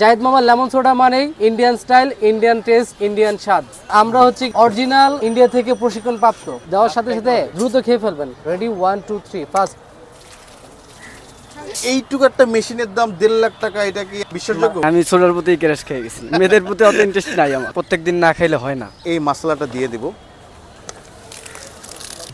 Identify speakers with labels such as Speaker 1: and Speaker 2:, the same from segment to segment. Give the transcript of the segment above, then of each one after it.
Speaker 1: জাহিদ মামা lemon soda মানেই Indian style Indian taste Indian স্বাদ। আমরা হচ্ছে অরিজিনাল ইন্ডিয়া থেকে প্রশিক্ষণ প্রাপ্ত। দেওয়ার সাথে সাথে দ্রুত খেয়ে ফেলবেন। Ready one two three first
Speaker 2: এইটুকু একটা মেশিনের দাম দেড় লাখ টাকা এটা কি বিশ্বাসযোগ্য
Speaker 3: আমি ছোলার প্রতি ক্যারেস খেয়ে গেছি মেয়েদের প্রতি অত ইন্টারেস্ট নাই আমার। প্রত্যেকদিন না খাইলে হয় না।
Speaker 2: এই মশলাটা দিয়ে দেব।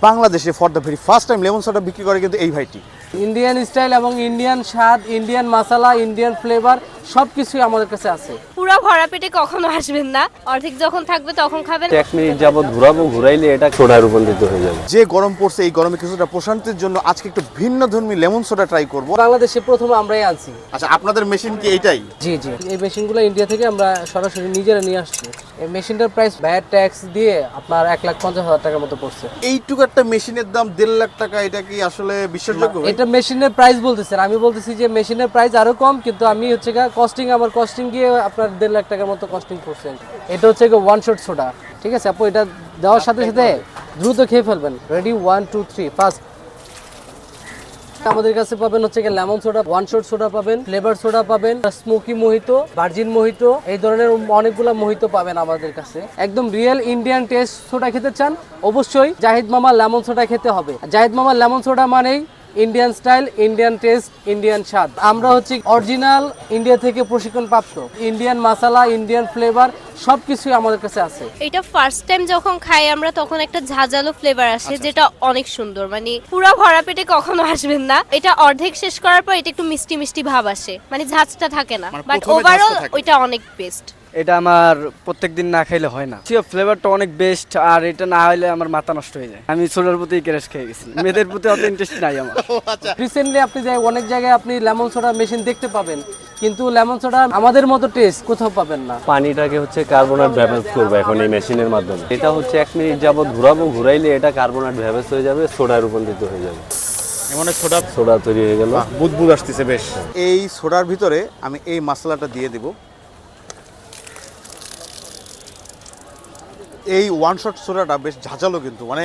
Speaker 2: বাংলাদেশে for the very first time lemon soda বিক্রি করে কিন্তু এই ভাইটি।
Speaker 1: ইন্ডিয়ান স্টাইল এবং ইন্ডিয়ান স্বাদ ইন্ডিয়ান মশলা ইন্ডিয়ান ফ্লেভার সব কিছুই আমাদের কাছে আছে।
Speaker 4: পুরো ভরা পেটে কখনো আসবেন না। অর্ধেক যখন থাকবে তখন খাবেন।
Speaker 5: এক মিনিট যাবত ঘুরাবো ঘুরাইলে এটা সোডায় রূপান্তরিত হয়ে যাবে।
Speaker 2: যে গরম পড়ছে এই গরমে কিছুটা প্রশান্তির জন্য আজকে একটু ভিন্ন ধর্মী লেমন সোডা ট্রাই করব।
Speaker 1: বাংলাদেশে প্রথমে আমরাই আনছি।
Speaker 2: আচ্ছা আপনাদের মেশিন কি এইটাই?
Speaker 1: জি জি। এই মেশিনগুলো ইন্ডিয়া থেকে আমরা সরাসরি নিজেরা নিয়ে আসছি। এই মেশিনটার প্রাইস ভ্যাট ট্যাক্স দিয়ে আপনার এক লাখ পঞ্চাশ হাজার টাকার মতো পড়ছে।
Speaker 2: এইটুকু একটা মেশিনের দাম দেড় লাখ টাকা এটা কি আসলে বিশ্বাসযোগ্য?
Speaker 1: এটা মেশিনের প্রাইস বলতেছেন। আমি বলতেছি যে মেশিনের প্রাইস আরও কম কিন্তু আমি হচ্ছে কস্টিং আমার কস্টিং গিয়ে আপনার দেড় লাখ টাকার মতো কস্টিং করছে এটা হচ্ছে ওয়ান শট সোডা ঠিক আছে? আপু, এটা দেওয়ার সাথে সাথে দ্রুত খেয়ে ফেলবেন। Ready one two three first আমাদের কাছে পাবেন হচ্ছে lemon soda one shot soda পাবেন ফ্লেভার সোডা পাবেন স্মোকি মোহিতো ভার্জিন মোহিতো এই ধরনের অনেকগুলো মোহিতো পাবেন আমাদের কাছে। একদম রিয়েল ইন্ডিয়ান টেস্ট সোডা খেতে চান, অবশ্যই জাহিদ মামা লেমন সোডা খেতে হবে। জাহিদ মামা লেমন সোডা মানেই Indian style Indian taste Indian স্বাদ। আমরা হচ্ছে অরিজিনাল ইন্ডিয়া থেকে প্রশিক্ষণ প্রাপ্ত ইন্ডিয়ান মশলা ইন্ডিয়ান ফ্লেভার সব কিছুই আমাদের কাছে আছে।
Speaker 4: এটা ফার্স্ট টাইম যখন খাই আমরা তখন একটা ঝাঁঝালো ফ্লেভার আসে যেটা অনেক সুন্দর। মানে পুরো ভরা পেটে কখনো আসবেন না। এটা অর্ধেক শেষ করার পর এটা একটু মিষ্টি মিষ্টি ভাব আসে। মানে ঝাঁজটা থাকে না।
Speaker 2: মানে
Speaker 4: বাট ওভারঅল ওইটা অনেক বেস্ট
Speaker 3: এটা আমার প্রত্যেকদিন না খাইলে হয় না। ফ্লেভারটা অনেক বেস্ট আর এটা না হলে আমার মাথা নষ্ট হয়ে যায়। আমি ছোলার প্রতি ক্যারেস খেয়ে গেছি। মেয়েদের প্রতি অত ইন্টারেস্ট নাই আমার।
Speaker 1: রিসেন্টলি আপনি যাই অনেক জায়গায় আপনি লেমন সোডা মেশিন দেখতে পাবেন কিন্তু লেমন সোডা আমাদের মতো টেস্ট কোথাও পাবেন না।
Speaker 5: পানিটাকে হচ্ছে কার্বনেট ভ্যাপেজ করবে এখন এই মেশিনের মাধ্যমে। এটা হচ্ছে এক মিনিট যাবত ঘুরাবো ঘুরাইলে এটা কার্বনেট ভ্যাপেজ হয়ে যাবে সোডায় রূপান্তরিত হয়ে যাবে। সোডা তৈরি হয়ে গেল।
Speaker 2: বুদবুদ আসতেছে বেশ। এই সোডার ভিতরে আমি এই মশলাটা দিয়ে দেব। এই ওয়ান শট সোডাটা বেশ ঝাঁঝালো কিন্তু। মানে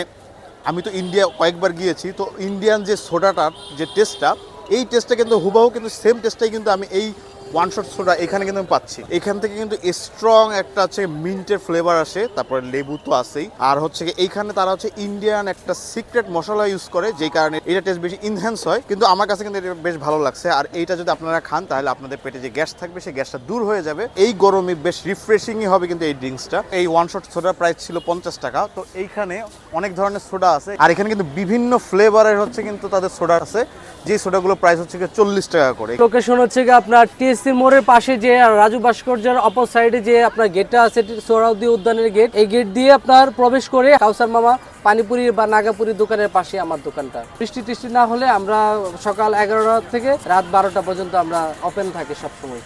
Speaker 2: আমি তো ইন্ডিয়া কয়েকবার গিয়েছি, তো ইন্ডিয়ান যে সোডাটার যে টেস্টটা এই টেস্টটা কিন্তু হুবাহু কিন্তু সেম টেস্টটাই কিন্তু আমি এই ওয়ান শট সোডা এখানে কিন্তু আমি পাচ্ছি। এখান থেকে কিন্তু স্ট্রং একটা হচ্ছে মিন্টের ফ্লেভার আসে, তারপরে লেবু তো আছেই। আর হচ্ছে এইখানে তারা হচ্ছে ইন্ডিয়ান একটা সিক্রেট মশলা ইউজ করে, যেই কারণে এটা টেস্ট বেশি ইনহ্যান্স হয়। কিন্তু আমার কাছে কিন্তু এটা বেশ ভালো লাগছে। আর এইটা যদি আপনারা খান, তাহলে আপনাদের পেটে যে গ্যাস থাকবে, সেই গ্যাসটা দূর হয়ে যাবে। এই গরমে বেশ রিফ্রেশিংই হবে কিন্তু এই ড্রিঙ্কসটা এই ওয়ান শট সোডার প্রাইস ছিল পঞ্চাশ টাকা। তো এইখানে অনেক ধরনের সোডা আছে। আর এখানে কিন্তু বিভিন্ন ফ্লেভারের হচ্ছে কিন্তু তাদের সোডা আছে। যে সোডাগুলো প্রাইস হচ্ছে চল্লিশ টাকা করে।
Speaker 1: লোকেশন হচ্ছে আপনার টিএসসি মোড়ের পাশে যে রাজু ভাস্কর্যের অপর সাইডে যে আপনার গেটটা আছে সোহরাউদ্দি উদ্যানের গেট এই গেট দিয়ে আপনার প্রবেশ করে কাউসার মামা পানিপুরি বা নাগাপুরি দোকানের পাশে আমার দোকানটা। বৃষ্টি টিষ্টি না হলে আমরা সকাল এগারোটা থেকে রাত বারোটা পর্যন্ত আমরা ওপেন থাকি সবসময়।